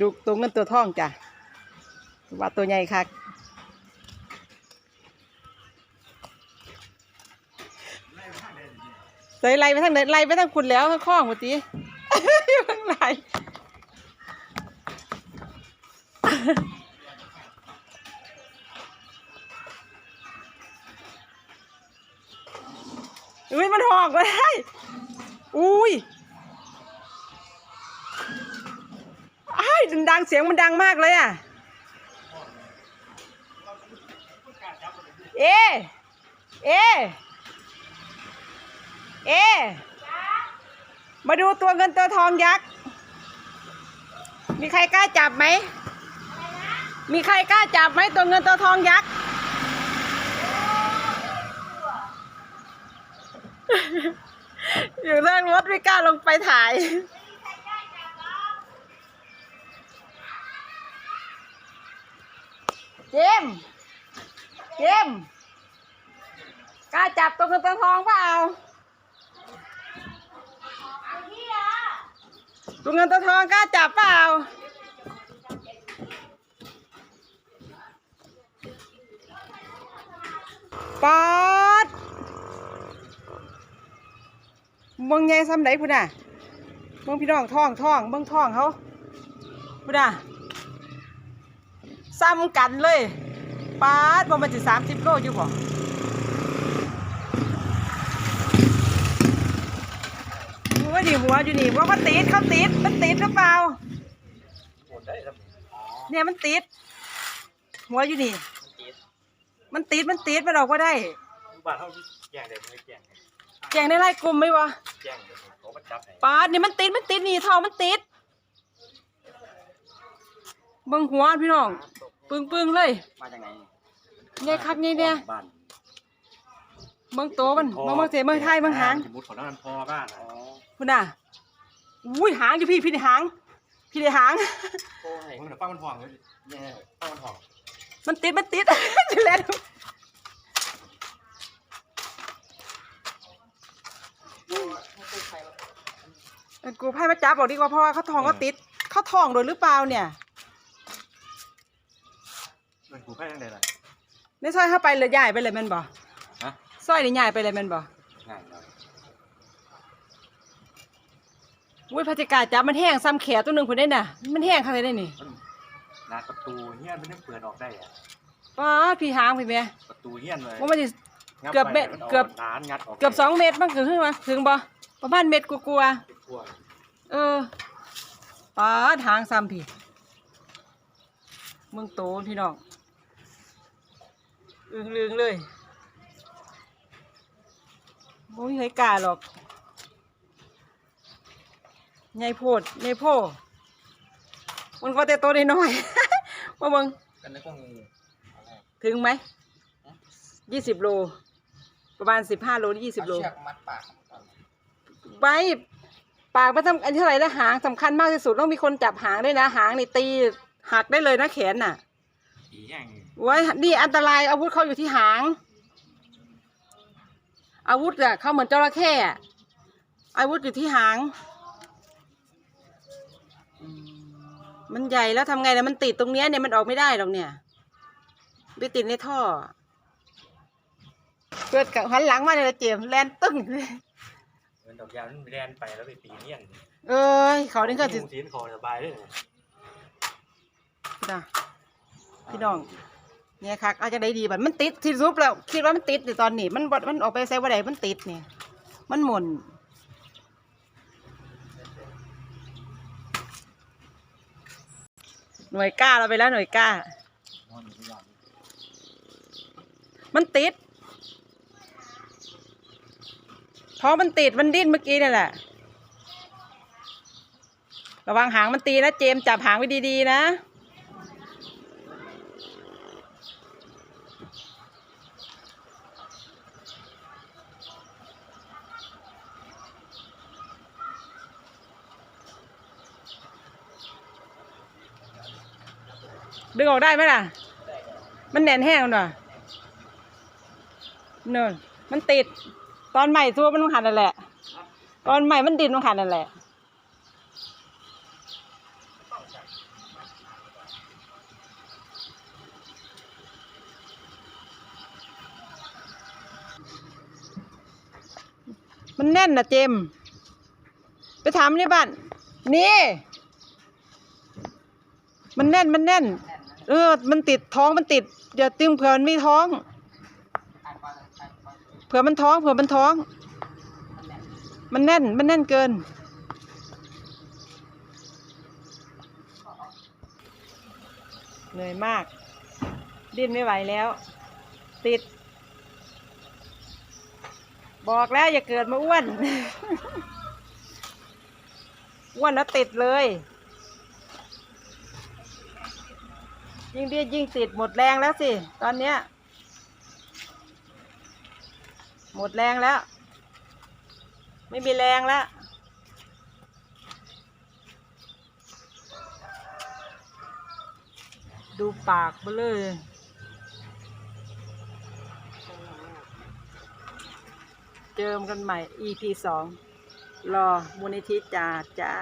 ดูตัวเงินตัวทองจ้ะว่าตัวใหญ่คักใส่ไล่ไปทางไหนไล่ไปทางคุณแล้วข้างข้องหมดทีเพิ่งไล่อุ้ยมันหอกมาได้อุ้ย อ้ายดังเสียงมันดังมากเลยอะ เอ เอ เอ มาดูตัวเงินตัวทองยักษ์ มีใครกล้าจับไหม มีใครกล้าจับไหมตัวเงินตัวทองยักษ์ อยู่ด้านรถไม่กล้าลงไปถ่าย เจมเจมกล้าจับตัวเงินตัวทองเปล่าตัวเงินตัวทองกล้าจับเปล่าปอดมึงไงซ้ำไหนพุ่นน่ะมึงพี่น้องท้องท้องมึงท้องเขาพุ่นน่ะ ซ้ำกันเลยป๊าดบ่มันจะสามสิบโลอยู่บ่หัวดิหัวอยู่นี่ว่ามันติดเขาติดมันติดหรือเปล่าโอนได้ครับเนี่ยมันติด หัวอยู่นี่ มันติดมันติดมันออกมาได้บ้านเขาแจ้งได้ไม่แจ้งแจงในไล่กลุ่มไหมวะแจ้งเลยเขามาจับให้ปาดนี่มันติดมันติดนี่ทองมันติดเบิ่งหัวพี่น้อง ปึ้งปึ้งๆเลยมาจากไหนไงคักไงเนี่ยบ้านเบิ่งโตมันเบิ่งเบิ่งเสียเบิ่งไทยเบิ่งหางสมมติของนั่นพอบ้านอ๋อคุณน่ะอุ้ยหางอยู่พี่พี่ในหาง พี่ในหางโอ้ยมันป้ามันห่วงเลยเนี่ยป้ามันห่วงมันติดมันติดจะเล่นเออกูให้มาจับบอกดีกว่าเพราะว่าเขาทองก็ติดเขาทองโดยหรือเปล่าเนี่ย มันกูแค่ยังไงล่ะ ในซอยเข้าไปเลยใหญ่ไปเลยแม่นบ่ฮะ ซอยนี่ใหญ่ไปเลยแม่นบ่ง่ายเลยอุ้ยพระจิกาจับมันแห้งซ้ำแขนตัวหนึ่งคนได้น่ะ มันแห้งขนาดได้นี่มันนาประตูเฮี้ยนมันยังเปิดออกได้อะป้าดพี่หางพี่แม่ประตูเฮี้ยนเลยว่ามันสิ งับเกือบเม็ดไปมันเกือบ ร้านงัดออกเกือบสองเมตรมันถึงขึ้นมาถึงบ่ประมาณเมตรกลัวากลัวๆเออป้าดหางซ้ำพี่มึงโตพี่น้อง อึ้งลึงเลยโอ้ยเคยกล้าหรอกใหญ่โพดใหญ่โพมันก็แต่โตได้น้อยๆว่ามึงกันแล้วก็งูถึงไหมยี่สิบโล ประมาณสิบห้าโลยี่สิบโลเชือกมัดปากไปปากไม่ทำอันเท่าไหร่แล้วหางสำคัญมากที่สุดต้องมีคนจับหางด้วยนะ หางนี่ตีหักได้เลยนะแขนน่ะผีแย่ง ไว้นี่อันตรายอาวุธเขาอยู่ที่หาง อาวุธอะเขาเหมือนจระเข้อะอาวุธอยู่ที่หาง มันใหญ่แล้วทำไงเนี่ยมันติดตรงเนี้ยเนี่ยมันออกไม่ได้หรอกเนี่ยไปติดในท่อเกิดกับหันหลังมาเนี่ยเจมส์แลนตึ้งเงินดอกยามันแรนไปแล้วไปตีเฮี้ยนเอ้ยเขานี่ก็สิงูสีนคอสบายเลยนะพี่น้อง เนี่ยคักอาจจะได้ดีบัดมันติดที่ซุปแล้ว คิดว่ามันติดในตอนนี้ มันมันออกไปใส่ว่าใดมันติดเนี่ย มันหมุนหน่วยกล้าเราไปแล้วหน่วยกล้า มันติดท้องมันติดมันดิ้นเมื่อกี้นี่แหละ ระวังหางมันตีนะเจมจับหางไว้ดีๆนะ ดึงออกได้ไหมล่ะ มันแน่นแห้งหน่อยเนินมันติด ตอนใหม่ทัวมันต้องหันนั่นแหละ ตอนใหม่มันดินต้องหันนั่นแหละ มันแน่นนะเจม ไปถามนี่บ้าน นี่ มันแน่น มันแน่น เออ มันติดท้องมันติดอย่าตึงเผื่อมันมีท้อง เผื่อมันท้องเผื่อมันท้อง มันแน่นมันแน่นเกิน เหนื่อยมาก ดิ้นไม่ไหวแล้ว ติด บอกแล้วอย่าเกิดมาอ้วน อ้วนแล้วติดเลย ยิ่งดิ้ยิ่งติดหมดแรงแล้วสิ ตอนเนี้ย หมดแรงแล้ว ไม่มีแรงแล้วดูปากเบลเลย เจอกันใหม่ EP สองรอมูลนิธิจ่าจ้า